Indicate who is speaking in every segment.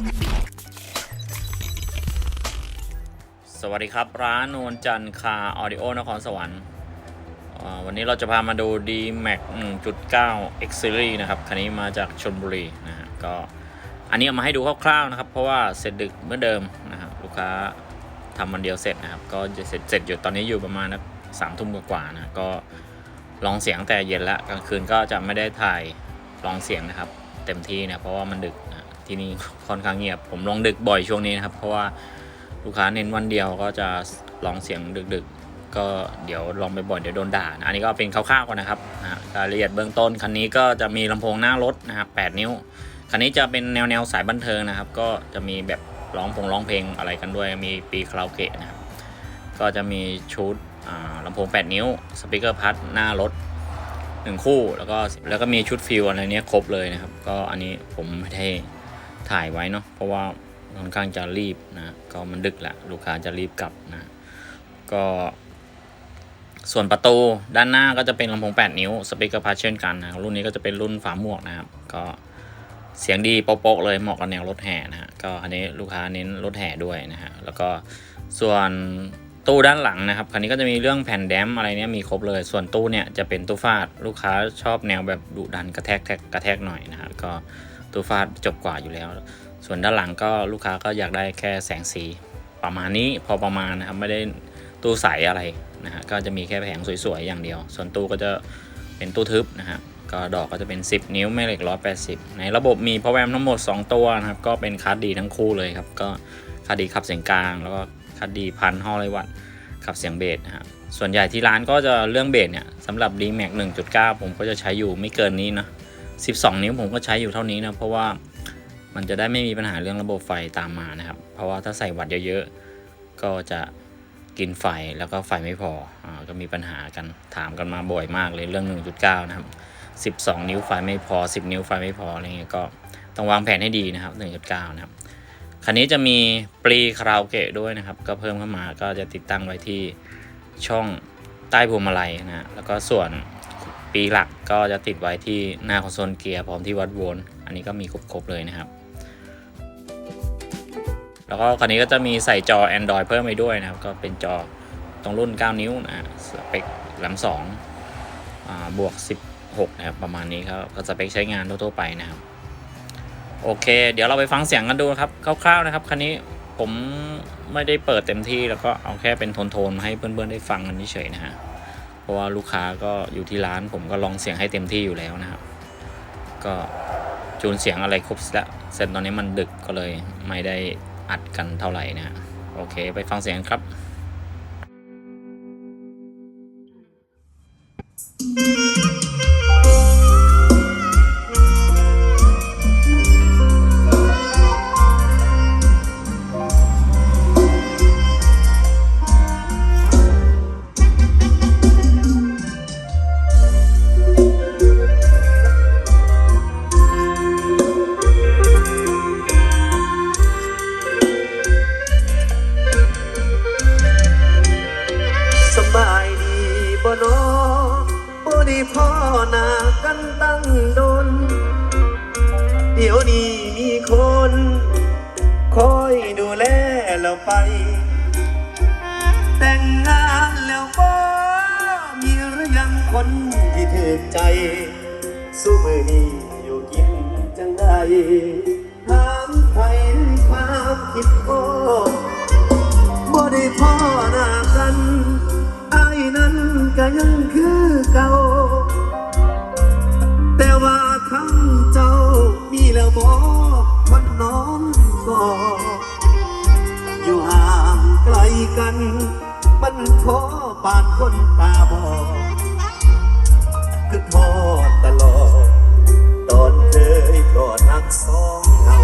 Speaker 1: สวัสดีครับ ร้านนวลจันทร์คาออดิโอนครสวรรค์วันนี้เราจะพามาดู D Max 1.9 X Series นะครับ คันนี้มาจากชลบุรีนะฮะก็อันนี้เอามาให้ดูคร่าวๆนะครับ เพราะว่าเสร็จดึกเหมื่อนเดิมนะครับลูกค้าทำวันเดียวเสร็จนะครับ ก็จะเสร็จเสร็จอยู่ตอนนี้อยู่ประมาณสามทุ่มกว่าๆนะก็ลองเสียงแต่เย็นละกลางคืนก็จะไม่ได้ถ่ายลองเสียงนะครับ เต็มที่นะเพราะว่ามันดึกนะ ที่นี่ค่อนข้างเงียบ ผมลองดึกบ่อยช่วงนี้นะครับ เพราะว่าลูกค้าเน้นวันเดียวก็จะลองเสียงดึกๆ ก็เดี๋ยวลองไปบ่อยเดี๋ยวโดนด่านะอันนี้ก็เป็นคร่าวๆก่อนนะครับรายละเอียดเบื้องต้นคันนี้ก็จะมีลำโพงหน้ารถนะครับ8นิ้วคันนี้จะเป็นแนวแนวๆสายบันเทิงนะครับ ก็จะมีแบบร้องพงร้องเพลงอะไรกันด้วยมีปีคาราโอเกะนะครับ ก็จะมีชุดลำโพง 8 นิ้วสปีกเกอร์พัดหน้ารถหนึ่งคู่แล้วก็แล้วก็มีชุดฟิลอะไรเนี้ยครบเลยนะครับ ก็อันนี้ผมไม่ได้ ถ่ายไว้เนาะเพราะว่าค่อนข้างจะรีบนะก็มันดึกแหละลูกค้าจะรีบกลับนะก็ ส่วนประตูด้านหน้าก็จะเป็นลำโพง 8 นิ้วสปีกเกอร์พัดเช่นกันนะรุ่นนี้ก็จะเป็นรุ่นฝาหมวกนะครับ ก็เสียงดีโป๊ะๆเลยเหมาะกับแนวรถแห่นะฮะก็อันนี้ลูกค้าเน้นรถแห่ด้วยนะฮะแล้วก็ส่วนตู้ด้านหลังนะครับคันนี้ก็จะมีเรื่องแผ่นแดมอะไรเนี้ยมีครบเลย ส่วนตู้เนี่ยจะเป็นตู้ฟาดลูกค้าชอบแนวแบบดุดันกระแทกแทกกระแทกหน่อยนะฮะก็ ตู้ฟาดจบกว่าอยู่แล้ว ส่วนด้านหลังก็ลูกค้าก็อยากได้แค่แสงสีประมาณนี้พอประมาณนะครับไม่ได้ตู้ใสอะไรนะฮะก็จะมีแค่แผงสวยๆอย่างเดียว ส่วนตู้ก็จะเป็นตู้ทึบนะฮะก็ดอกก็จะเป็น 10 นิ้วแม่เหล็ก 180 ในระบบมีพาวเวอร์ทั้งหมด 2 ตัวนะครับ ก็เป็นคัสดีทั้งคู่เลยครับ ก็คัสดีขับเสียงกลาง แล้วก็คัสดีพันห้อไรวัตต์ขับเสียงเบสนะฮะส่วนใหญ่ที่ร้านก็จะเรื่องเบสเนี่ยสำหรับ d m a x 1.9 ผมก็จะใช้อยู่ไม่เกินนี้นะ 12 นิ้วผมก็ใช้อยู่เท่านี้นะเพราะว่ามันจะได้ไม่มีปัญหาเรื่องระบบไฟตามมานะครับ เพราะว่าถ้าใส่วัดเยอะๆ ก็จะกินไฟแล้วก็ไฟไม่พออก็มีปัญหากันถามกันมาบ่อยมากเลยเรื่อง 1.9 นะครับ 12 นิ้วไฟไม่พอ 10 นิ้วไฟไม่พออะไรเงี้ยก็ต้องวางแผนให้ดีนะครับ 1.9 นะครับคันนี้จะมีปรีคาราโอเกะด้วยนะครับ ก็เพิ่มเข้ามาก็จะติดตั้งไว้ที่ช่องใต้พวงมาลัยนะฮะแล้วก็ส่วน ปีหลักก็จะติดไว้ที่หน้าคอนโซลเกียร์พร้อมที่วัดโวลต์อันนี้ก็มีครบๆเลยนะครับ แล้วก็คันนี้ก็จะมีใส่จอ Android เพิ่มไปด้วยนะครับ ก็เป็นจอตรงรุ่น 9 นิ้วนะสเปคแรม2อ่าบวก 16 นะครับ ประมาณนี้ครับก็สเปคใช้งานทั่วๆไปนะครับ โอเค เดี๋ยวเราไปฟังเสียงกันดูครับคร่าวๆนะครับคันนี้ผมไม่ได้เปิดเต็มที่แล้วก็เอาแค่เป็นโทนๆให้เพื่อนๆได้ฟังกันเฉยๆนะฮะ ราะว่าลูกค้าก็อยู่ที่ร้านผมก็ลองเสียงให้เต็มที่อยู่แล้วนะครับ ก็จูนเสียงอะไรครบแล้วเสร็จตอนนี้มันดึกก็เลยไม่ได้อัดกันเท่าไหร่นะฮะโอเค ไปฟังเสียงครับ
Speaker 2: เดี๋ยวนี้มีคน คอยดูแลเราไป แต่งงานแล้วบ่มีหรือยังคนที่ถึกใจ สู้มือนี้อยู่กินจังใดถามใครความคิดโอ้บ่ได้พ่อหน้ากัน ไอ้นั้นก็ยังคือเก่า มีแล้วบ่คนนอนก็อยู่ห่างไกลกัน มันพอปานคนตาบอดคือทอดตลอด ตอนเคยกอดนักสองเงา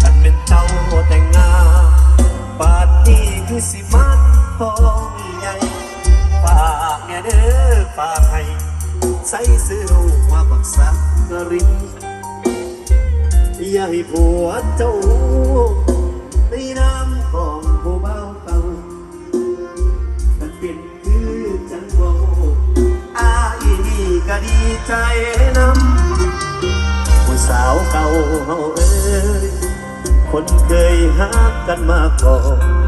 Speaker 2: ฉันเป็นเจ้าแต่งงานปาดนี้คือสิมันทองใหญ่ฝากเนี่ยเด้อฝากให้ใส่ซื้อรูปมาบักสักกะริน อย่าให้ผัวเจ้าในน้ำของผู้เบาเก่ามันเป็นคือจังโวอาอีนี่ก็ดีใจนำผู้สาวเก่าเฮาเอ้ยคนเคยหักกันมาก่อน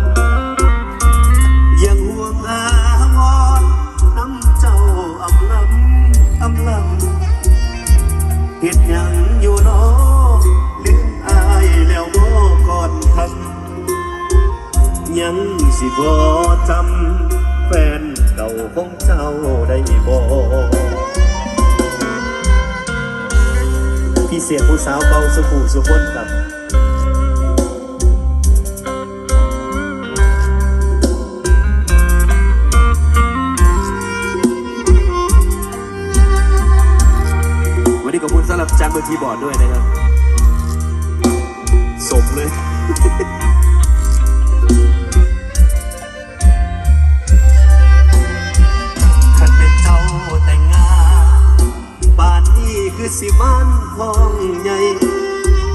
Speaker 2: ยังสิบ่จำแฟนเก่าของเจ้าได้บ่พี่เสียผู้สาวเบาสุขุสุขนกับวันนี้ขอบคุณสำหรับจานเบอร์คีย์บอร์ดด้วยนะครับ สมเลย สิบ้านห้องใหญ่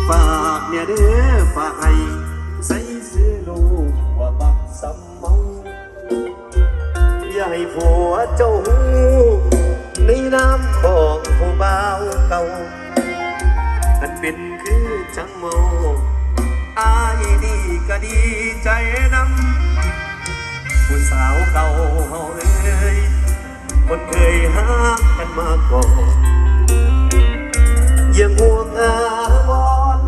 Speaker 2: ฝากเนี่ยเด้อฝากให้ใส่ซื้อลูกว่าบักสำเมาอย่าให้ผัวเจ้าหูในน้ำของผู้บ่าวเก่ากันเป็นคือจังเมอายดีก็ดีใจนำผู้สาวเก่าเฮาเอ้ยคนเคยหักกันมาก่อน ยังห่วงอาวอน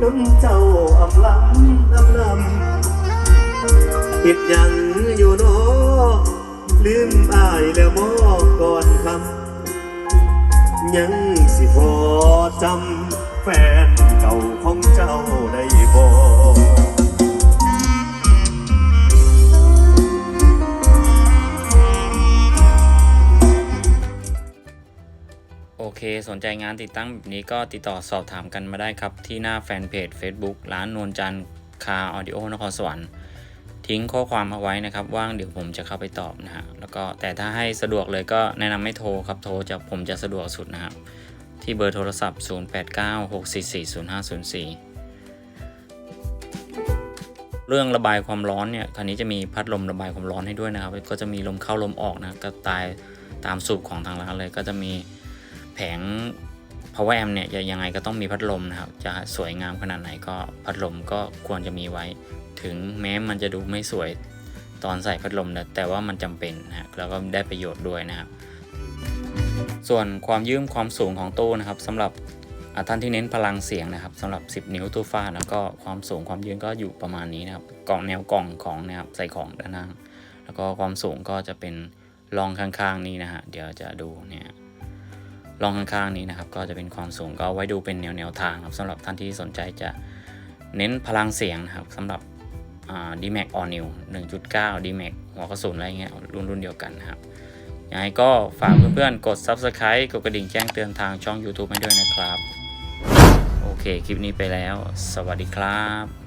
Speaker 2: น้ำเจ้าอำลำอำลำผิดยังอยู่เนอลืมอายแล้วบ่ก่อนคำยังสิพอจำแฟนเก่าของเจ้าได้
Speaker 1: เค สนใจงานติดตั้งแบบนี้ก็ติดต่อสอบถามกันมาได้ครับ ที่หน้าแฟนเพจ Facebook ร้านนวลจันทร์คาออดิโอนครสวรรค์ทิ้งข้อความเอาไว้นะครับ ว่างเดี๋ยวผมจะเข้าไปตอบนะฮะแล้วก็แต่ถ้าให้สะดวกเลยก็แนะนำไม่โทรครับโทรจะผมจะสะดวกสุดนะครับ ที่เบอร์โทรศัพท์ 0896440504 เรื่องระบายความร้อนเนี่ยคันนี้จะมีพัดลมระบายความร้อนให้ด้วยนะครับ ก็จะมีลมเข้าลมออกนะก็ตายตามสูตรของทางร้านเลยก็จะมี แผง power amp เนี่ยยังไงก็ต้องมีพัดลมนะครับ จะสวยงามขนาดไหนก็พัดลมก็ควรจะมีไว้ ถึงแม้มันจะดูไม่สวยตอนใส่พัดลมนะแต่ว่ามันจำเป็นนะฮะแล้วก็ได้ประโยชน์ด้วยนะครับ ส่วนความยืมความสูงของตู้นะครับสำหรับท่านที่เน้นพลังเสียงนะครับสำหรับ 10 นิ้วตู้ฟ้าแล้วก็ความสูงความยืนก็อยู่ประมาณนี้นะครับกล่องแนวกล่องของนะครับใส่ของด้านล่างแล้วก็ความสูงก็จะเป็นรองข้างๆนี้นะฮะเดี๋ยวจะดูเนี่ย รองข้างๆนี้นะครับ ก็จะเป็นความสูงก็ไว้ดูเป็นแนวแนวทางครับสำหรับท่านที่สนใจจะเน้นพลังเสียงนะครับสำหรับดีแม็กออนิว1.9 d m a x หัวกระสุนอะไรเงี้ยรุ่นรุ่นเดียวกันนะครับยังไงก็ฝากเพื่อนๆ กด Subscribe กดกระดิ่งแจ้งเตือนทางช่อง YouTube ให้ด้วยนะครับ โอเค คลิปนี้ไปแล้ว สวัสดีครับ